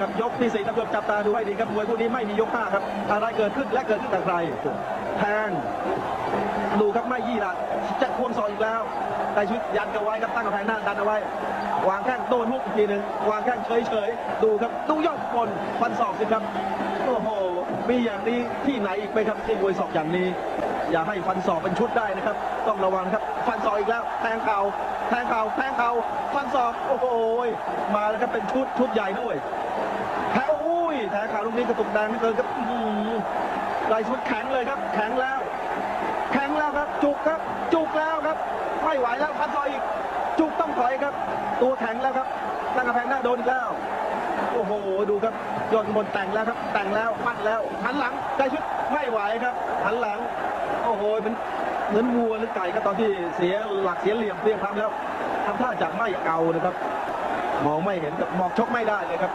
ครับยกที่สี่ตำรวจจับตาดูให้ดีครับมวยคู่นี้ไม่มียกห้าครับ อะไรเกิดขึ้นและเกิดขึ้นกับใครแทงดูครับไม่ยี่ละจะควงศอกอีกแล้วได้ชุดยันกันไว้ครับตั้งกำแพงหน้าดันเอาไว้วางแข้งโดนฮุกอีกทีหนึ่งวางแข้งเฉยๆดูครับดูยอดบนฟันศอกสิครับโอ้โหมีอย่างนี้ที่ไหนอีกไหมครับที่มวยศอกอย่างนี้ อย่าให้ฟันศอกเป็นชุดได้นะครับ ต้องระวังครับ ฟันศอกอีกแล้วแทงเข่าแทงเข่าแทงเข่าฟันศอกโอ้โหมาแล้วครับเป็นชุดชุดใหญ่ด้วยแทงโอ้ยแทงขาลูกนี้กระตุกแดงเหลือเกินครับลายชุดแข็งเลยครับ แข็งแล้ว แข็งแล้วครับ จุกครับ จุกแล้วครับไม่ไหวแล้วพันซอยอีก จุกต้องถอยครับ ตัวแข็งแล้วครับตั้งกระแพงหน้าโดนอีกแล้วโอ้โห ดูครับยอดบนแต่งแล้วครับ แต่งแล้วมัดแล้วหันหลังได้ชุดไม่ไหวครับหันหลัง โอ้โหเป็นเหมือนวัวหรือไก่ก็ตอนที่เสียหลักเสียเหลี่ยมเพียงพร้ำแล้วทำท่าจะไม่เอานะครับมองไม่เห็นกับมองชกไม่ได้เลยครับ